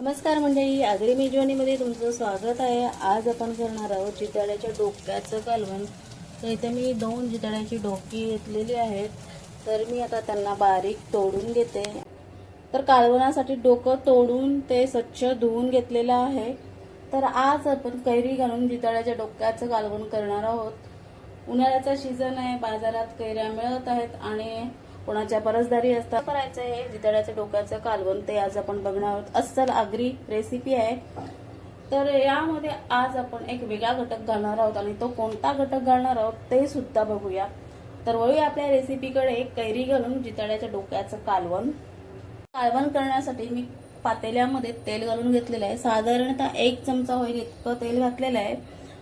नमस्कार मंडळी आगरी मेजवानीमध्ये तुमचं स्वागत आहे. आज आपण करणार आहोत जिताड्याच्या डोक्याचं कालवण. तर इथे मी दोन जिताड्याची डोकी घेतलेली आहेत. तर मी आता त्यांना बारीक तोडून घेते. तर कालवणासाठी डोकं तोडून ते स्वच्छ धुवून घेतलेलं आहे. तर आज आपण कैरी घालून जिताड्याच्या डोक्याचं कालवण करणार आहोत. उन्हाळ्याचा सीझन आहे बाजारात कैऱ्या मिळत आहेत आणि कोणाच्या परसदारी असतात. करायचं आहे जितड्याच्या डोक्याचं कालवण ते आज आपण बघणार आहोत. अस्सल आगरी रेसिपी आहे. तर यामध्ये आज आपण एक वेगळा घटक घालणार आहोत आणि तो कोणता घटक घालणार आहोत ते सुद्धा बघूया. तर वळूया आपल्या रेसिपीकडे कैरी घालून जितड्याच्या डोक्याचं कालवण. कालवण करण्यासाठी मी पातेल्यामध्ये तेल घालून घेतलेलं आहे. साधारणतः एक चमचा होईल इतकं तेल घातलेलं आहे.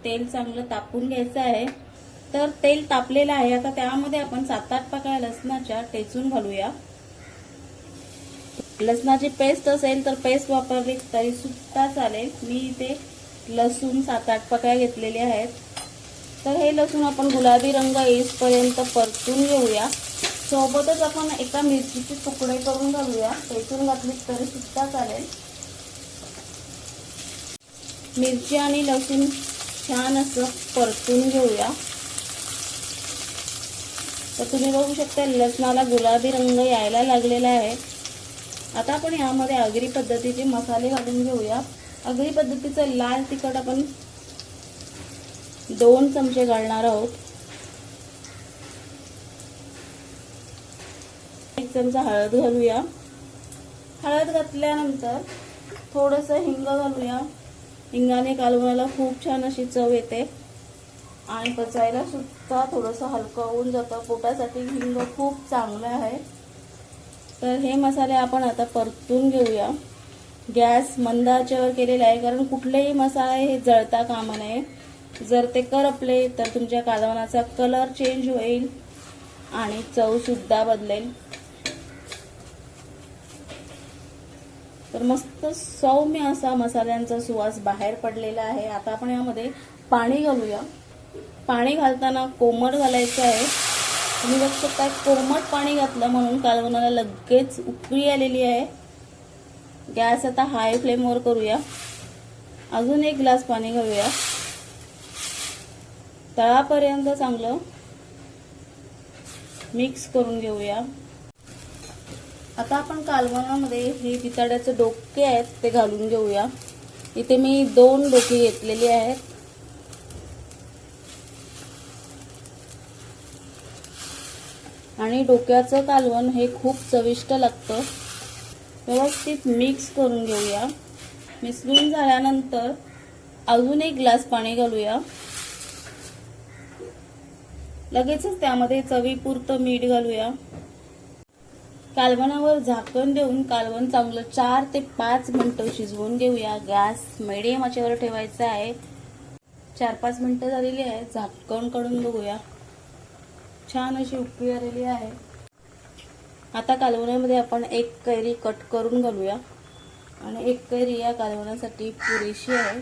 तेल चांगलं तापून घ्यायचं आहे. तर तेल तापलेलं आहे. आता त्यामध्ये आपण सात आठ पाकळ्या लसणाच्या टेचून घालूया. लसणाची पेस्ट असेल तर पेस्ट वापरली तरी सुद्धा चालेल. मी इथे लसूण सात आठ पाकळ्या घेतलेल्या आहेत. तर हे लसूण आपण गुलाबी रंग येईपर्यंत परतून घेऊया. सोबतच आपण एका मिरचीचे तुकडे करून घालूया. टेचून घातली तरी सुद्धा चालेल. मिरची आणि लसूण छान असं परतून घेऊया. तर तुम्ही बघू शकता लसणाला गुलाबी रंग यायला लागलेला आहे. आता आपण यामध्ये आगरी पद्धतीचे मसाले घालून घेऊया. आगरी पद्धतीचं लाल तिखट आपण दोन चमचे घालणार आहोत. एक चमचा हळद घालूया. हळद घातल्यानंतर थोडंसं हिंग घालूया. हिंगाने कालवणाला खूप छान अशी चव येते. आणि पचायला सुद्धा थोडंसं हलकं होऊन जातं. पोटासाठी हिंग खूप चांगलं आहे. तर हे मसाले आपण आता परतून घेऊया. गॅस मंद आचेवर केलेला आहे कारण कुठलेही मसाले हे जळता कामा नये. जर ते करपले तर तुमच्या कालवणाचा कलर चेंज होईल आणि चवसुद्धा बदलेल. तर मस्त सौम्य असा मसाल्यांचा सुवास बाहेर पडलेला आहे. आता आपण यामध्ये पाणी घालूया. पाणी घालताना कोमट घालायचं आहे. तुम्ही बघू शकता कोमट पाणी घातलं म्हणून कालवणाला लगेच उकळी आलेली आहे. गॅस आता हाय फ्लेमवर करूया. अजून एक ग्लास पाणी घालूया. तळापर्यंत चांगलं मिक्स करून घेऊया. आता आपण कालवणामध्ये हे पिताड्याचे डोके आहेत ते घालून घेऊया. इथे मी दोन डोके घेतलेली आहेत. आणि डोक्याचं कालवण हे खूप चविष्ट लागतं. व्यवस्थित मिक्स करून घेऊया. मिसळून झाल्यानंतर अजून एक ग्लास पाणी घालूया. लगेचच त्यामध्ये चवीपुरतं मीठ घालूया. कालवणावर झाकण देऊन कालवण चांगलं चार ते पाच मिनटं शिजवून घेऊया. गॅस मिडियम आचेवर ठेवायचा आहे. चार पाच मिनटं झालेली आहे. झाकण काढून बघूया. छान अशी उकळी आलेली आहे. आता कालवण्यामध्ये आपण एक कैरी कट करून घालूया. आणि एक कैरी या कालवण्यासाठी पुरेशी आहे.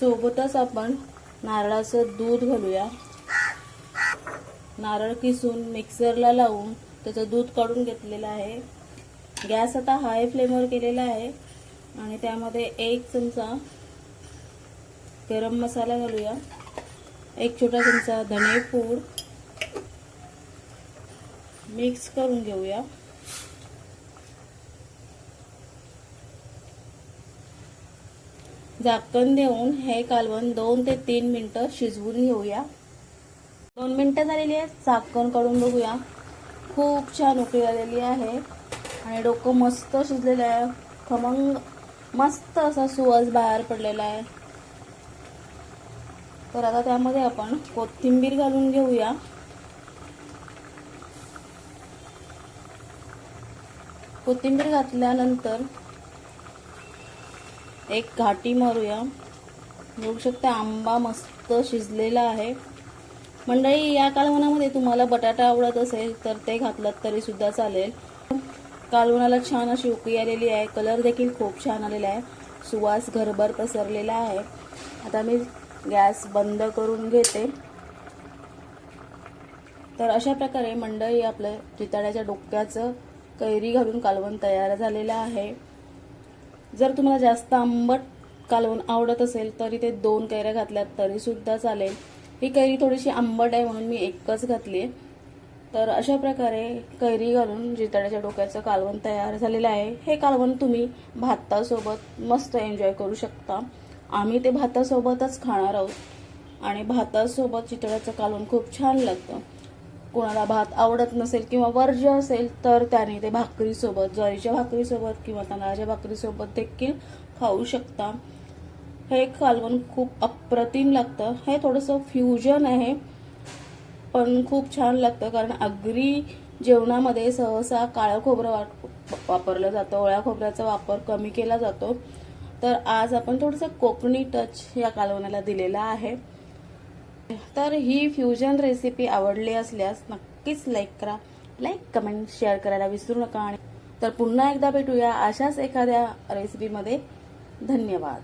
सोबतच आपण नारळाचं दूध घालूया. नारळ किसून मिक्सरला लावून त्याचं दूध काढून घेतलेलं आहे. गॅस आता हाय फ्लेमवर केलेला आहे. आणि त्यामध्ये एक चमचा गरम मसाला घालूया. एक छोटा चमचा धने पूड मिक्स करून घेऊया. झाकण देऊन हे कालवण दोन ते तीन मिनटं शिजवून घेऊया. दोन मिनटं झालेली आहेत झाकण काढून बघूया. खूप छान उकळी आलेली आहे आणि डोकं मस्त शिजलेलं आहे. खमंग मस्त असा सुवास बाहेर पडलेला आहे. तर आता त्यामध्ये आपण कोथिंबीर घालून घेऊया. कोथिंबीर घातल्यानंतर एक घाटी मारूया. बघू शकता आंबा मस्त शिजलेला आहे. मंडळी या कालवणामध्ये तुम्हाला बटाटा आवडत असेल तर ते घातलात तरी सुद्धा चालेल. कालवणाला छान अशी उकळी आलेली आहे. कलर देखील खूप छान आलेला आहे. सुवास घरभर पसरलेला आहे. आता मी गॅस बंद करून घेते. तर अशा प्रकारे मंडळी आपलं चितळ्याच्या डोक्याचं कैरी घालून कालवण तयार झालेलं आहे. जर तुम्हाला जास्त आंबट कालवण आवडत असेल तरी ते दोन कैऱ्या घातल्यात तरीसुद्धा चालेल. ही कैरी थोडीशी आंबट आहे म्हणून मी एकच घातली आहे तर अशा प्रकारे कैरी घालून जिताड्याच्या डोक्याचं कालवण तयार झालेलं आहे. हे कालवण तुम्ही भातासोबत मस्त एन्जॉय करू शकता. आम्ही ते भातासोबतच खाणार आहोत. आणि भातासोबत चितळ्याचं कालवण खूप छान लागतं. कोणाला भात आवडत नसेल किंवा वर्ज्य असेल तर त्याने ते भाकरीसोबत ज्वारीच्या भाकरीसोबत किंवा तांदळाच्या भाकरीसोबत देखील खाऊ शकता. हे कालवण खूप अप्रतिम लागतं. हे थोडंसं फ्युजन आहे पण खूप छान लागतं कारण अगरी जेवणामध्ये सहसा काळं खोबरं वाट वापरलं जातं ओळ्या खोबऱ्याचा वापर कमी केला जातो. तर आज आपण थोडंसं कोकणी टच या कालवणाला दिलेला आहे. तर ही फ्युजन रेसिपी आवडली असल्यास नक्कीच लाईक करा. लाईक कमेंट शेअर करायला विसरू नका. आणि तर पुन्हा एकदा भेटूया अशाच एखाद्या रेसिपीमध्ये धन्यवाद.